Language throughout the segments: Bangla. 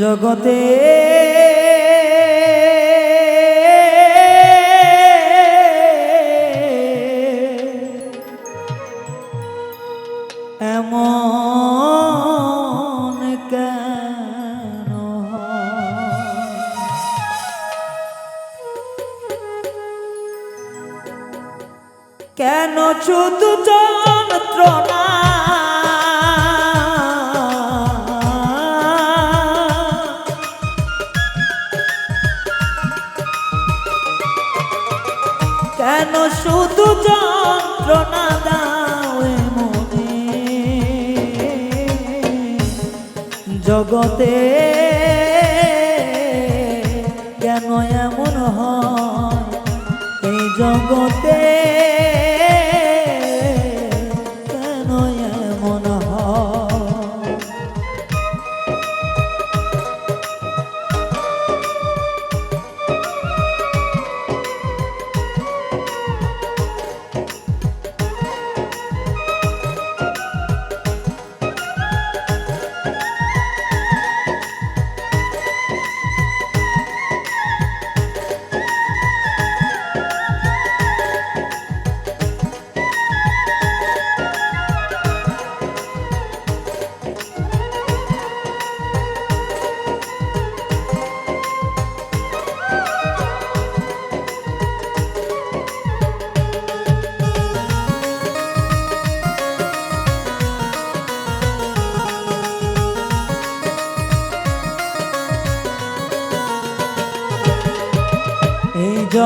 জগতে জগতে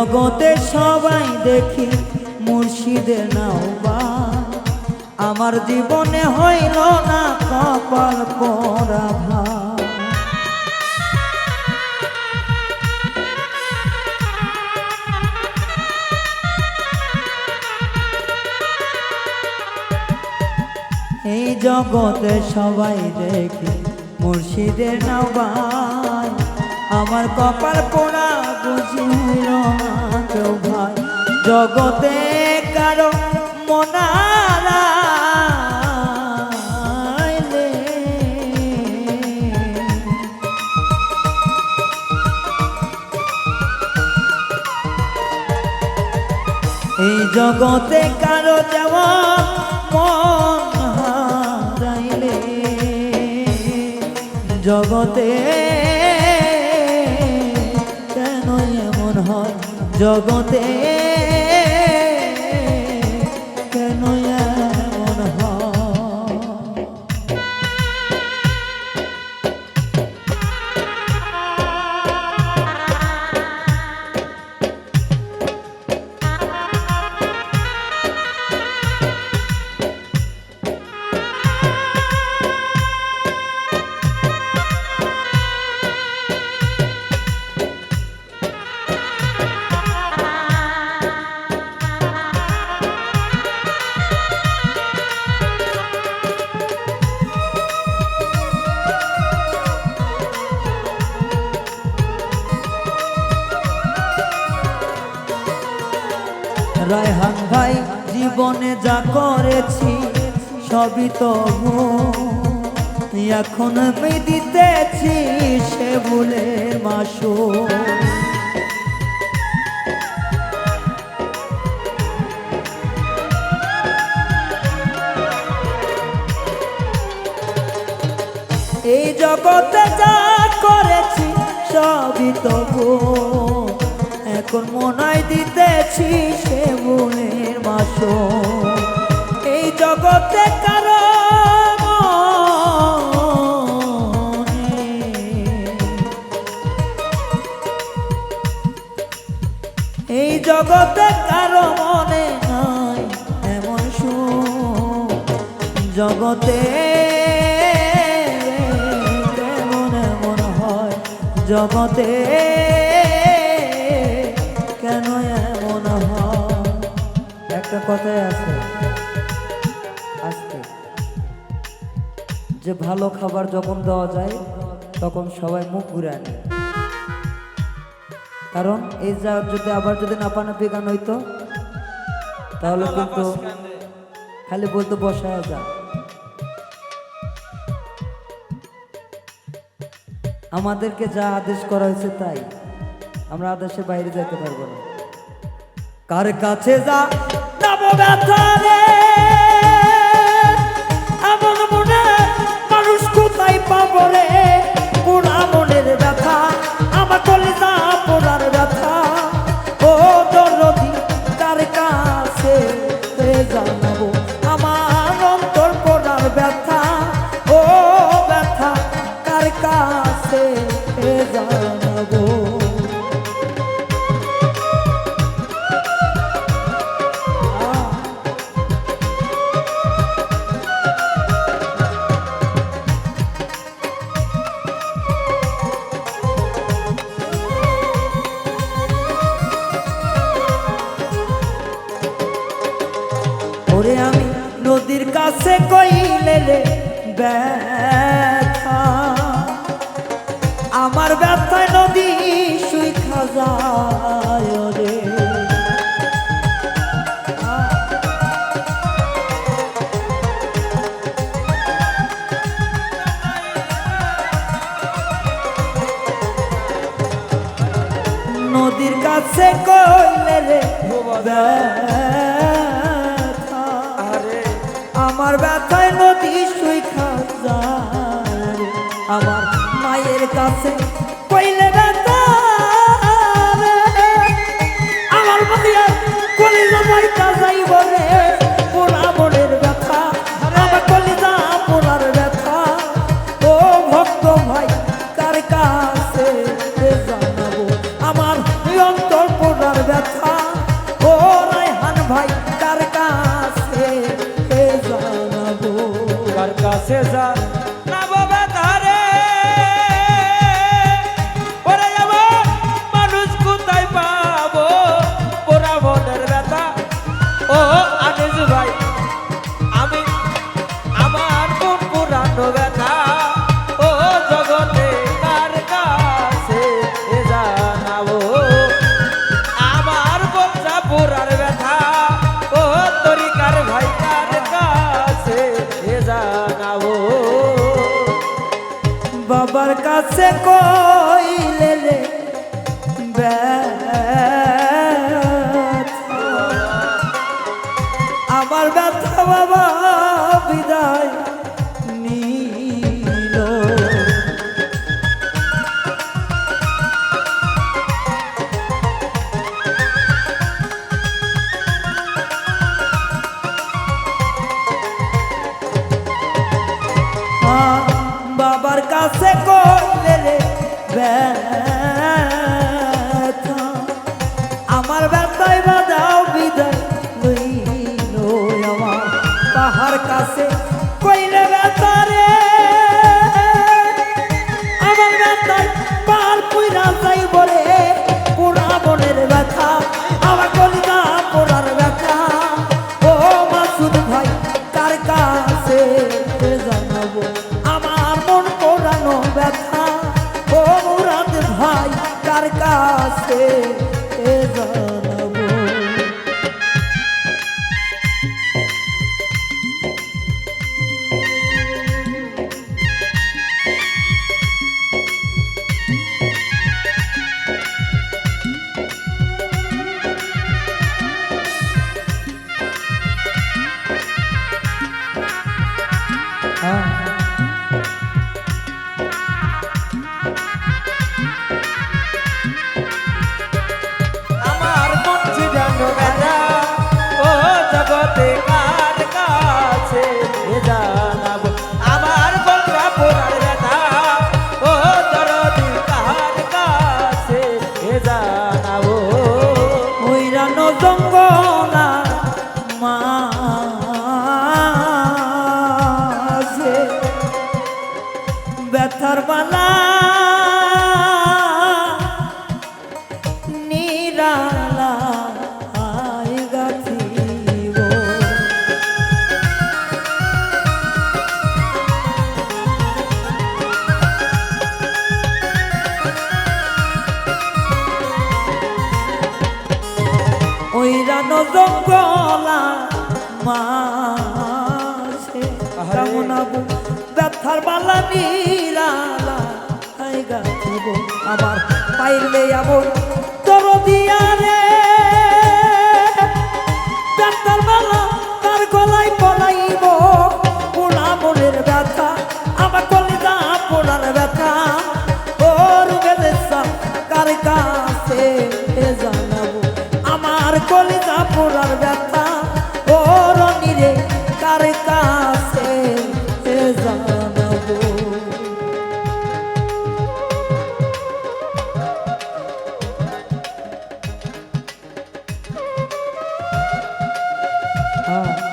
জগতে সবাই দেখি মুর্শিদের নাওবা। আমার জীবনে হইল না কপাল পরা এই জগতে সবাই দেখি মুর্শিদের নাওবাই আমার কপাল পোড়া জগতে কারও মনারা এই জগতে কারও যেমন মন হারাইলে। জগতে জগতে ভাই, জীবনে যা করেছি, সবই তো। এখন আমি দিতেছি সে ভুলের মাসো এই জগতে যা করেছি, সবই তো। এখন মনাই দিতেছি সে মনের মাস এই জগতে কারও এই জগতে কারও মনে নাই এমন সুখ। জগতে হয়, জগতে একটা কথাই আছে। আজকে যে ভালো খাবার যখন দেওয়া যায় তখন সবাই মুখ ঘুরে আনে। কারণ এই যা যদি আবার যদি নাপানাপি গান হইতো তাহলে কিন্তু খালি বলতো বসা যা। আমাদেরকে যা আদেশ করা হয়েছে তাই। আমরা আদেশের বাইরে যেতে পারব না। কার কাছে যা ব্যথা রে। কাছে কইলে রে ব্যথা। আমার ব্যথায় নদী সুই খাজায় রে। নদীর কাছে কইলে রে ব্যথা। আমার ব্যথায় নদী সুই খাজায় আমার মায়ের কাছে কইলে। আমার মায়ের কলিজা মাইটা যাইব রে। পোড়া মনের ব্যথা, আমার কলিজা পোড়ার ব্যথা। ও ভক্ত ভাই, কার কাছে জানাব? আমার অন্তর পোড়ার ব্যথা। ও রায়হান ভাই কাছে যা বাবার কাছে কইলে রে। আমার ব্যথা বাবা বিদায় নিল আ- কাছে কইলে রে ব্যথা। আমার ব্যথায় বিদায় আমার। তাহার কাছে কইলে ব্যথা রে। আমার ব্যথায় পার পুইরা যাইব রে। পুরা মনের ব্যথা, আমার কলিজা পোড়ার ব্যথা। ও মাসুদ ভাই, কার কাছে জানাব? বালা নিরালা আই গাথিব আমার? পাইলে এমন হ্যাঁ।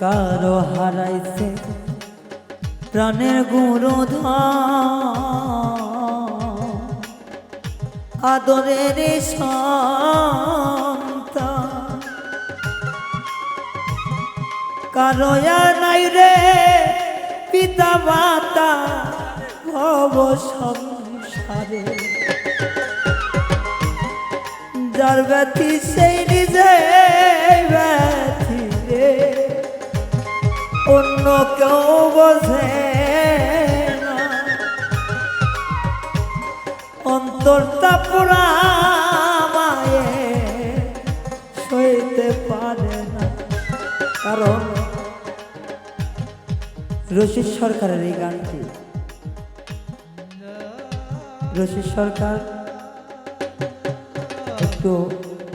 কারও হারাইছে প্রাণের গুরু আদরের সন্তান। কারও নাই রে পিতা মাতা ভব সংসারে। যার ব্যথি সেই নিজে ব্যথি রে। অন্য কেউ বোঝে অন্তরটা পুরা সইতে পারে না। কারণ রশিদ সরকারের এই গানটি, রশিদ সরকার একটু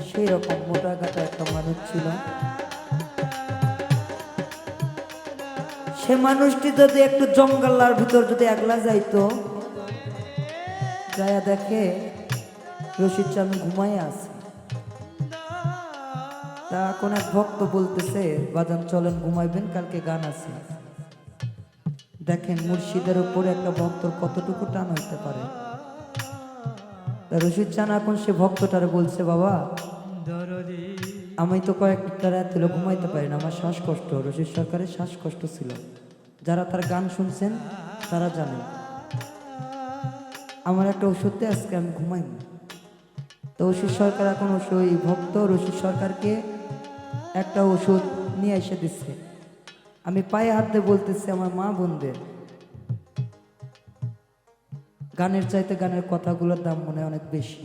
সেই রকম মোটা কাটা একটা মানুষ ছিল। সে মানুষটি যদি একটু জঙ্গলার ভিতর যদি একলা যাইতো যায়া দেখে রশিদ চান ঘুমাই আছে। তা কোন এক ভক্ত বলতেছে, বাজান, চলেন, ঘুমাইবেন, কালকে গান আছে। দেখেন মুর্শিদের উপরে একটা ভক্তর কতটুকু টান হইতে পারে। রশিদ চান এখন সে ভক্তটারে বলছে, বাবা, আমি তো কয়েকটা রাত হলো ঘুমাইতে পারি না, আমার শ্বাসকষ্ট। রশিদ সরকারের শ্বাসকষ্ট ছিল। যারা তার গান শুনছেন, তারা জানেন আমার একটা ওষুধ দিয়ে, আজকে আমি ঘুমাই তো ওষুধ সরকার এখন ওষুধ ভক্ত রশিদ সরকারকে একটা ওষুধ নিয়ে এসে দিচ্ছে। আমি পায়ে হাত দিয়ে বলতেছি, আমার মা বোনদের, গানের চাইতে গানের কথাগুলোর দাম মনে অনেক বেশি।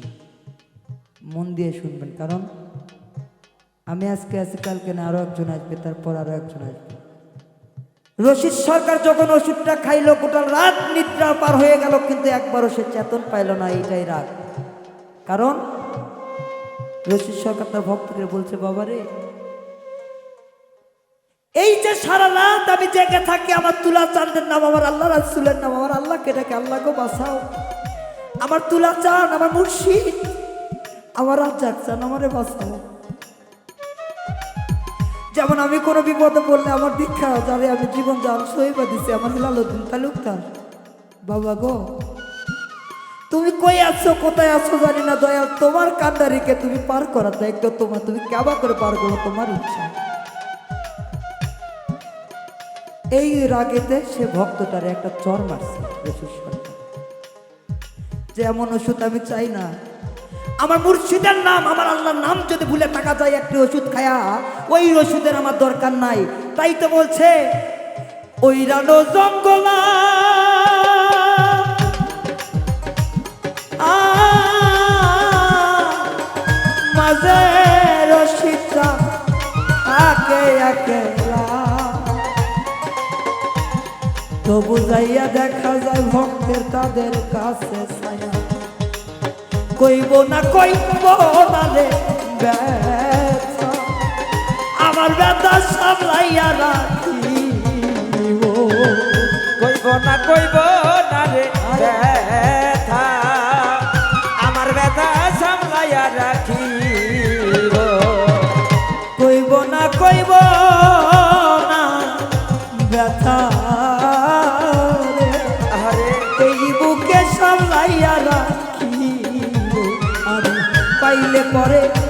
মন দিয়ে শুনবেন, কারণ আমি আজকে আছি কালকে না, আরও একজন আসবে, তারপর আরও একজন আসবে। রশিদ সরকার যখন ওষুধটা খাইলো গোটা রাত নিদ্রা পার হয়ে গেল, কিন্তু একবারও সে চেতন পাইল না এইটাই রাগ কারণ রশিদ সরকার তার ভক্তকে বলছে বাবা রে এই যে সারা রাত আমি জেগে থাকি, আমার তুলা চাঁদের নাম, আমার আল্লাহ রাসুলের নাম, আমার আল্লাহকে ডাকে আল্লাহকে বাঁচাও। আমার তুলা চান আমার মুর্শিদ, আমার রাজ্জাক চান, আমারে বাঁচাও। যেমন আমি কোনো বিপদে পড়লে আমার দীক্ষা, যারে আমি জীবন যান সহিবা দিছি, আমার হিলালুদ্দিন তালুকদার। বাবা গো, তুমি কই আছো, কোথায় আছো জানি না দয়া তোমার কান্ডারিকে তুমি পার করার দায়িত্ব তোমার, তুমি কেবা করে পার করো তোমার ইচ্ছা। এই রাগেতে সে ভক্তটারে একটা চর মারছে যে এমন ওষুধ আমি চাই না আমার মুর্শিদের নাম, আমার আল্লাহর নাম যদি ভুলে থাকা যায় একটি ওষুধ খায়া, ওই ওষুধের আমার দরকার নাই। তাই তো বলছে ওই রানো জঙ্গলা তবু যাইয়া দেখা যায় ভক্তের তাদের কাছে ছায়া। কইব না কইব না রে আমার ব্যথা সামলাইয়া রাখিব। কইব না কইব না রে ব্যথা। আমার ব্যথা সামলাইয়া রাখিব। কইব না কইব পাইলে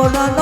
মন পোড়ানো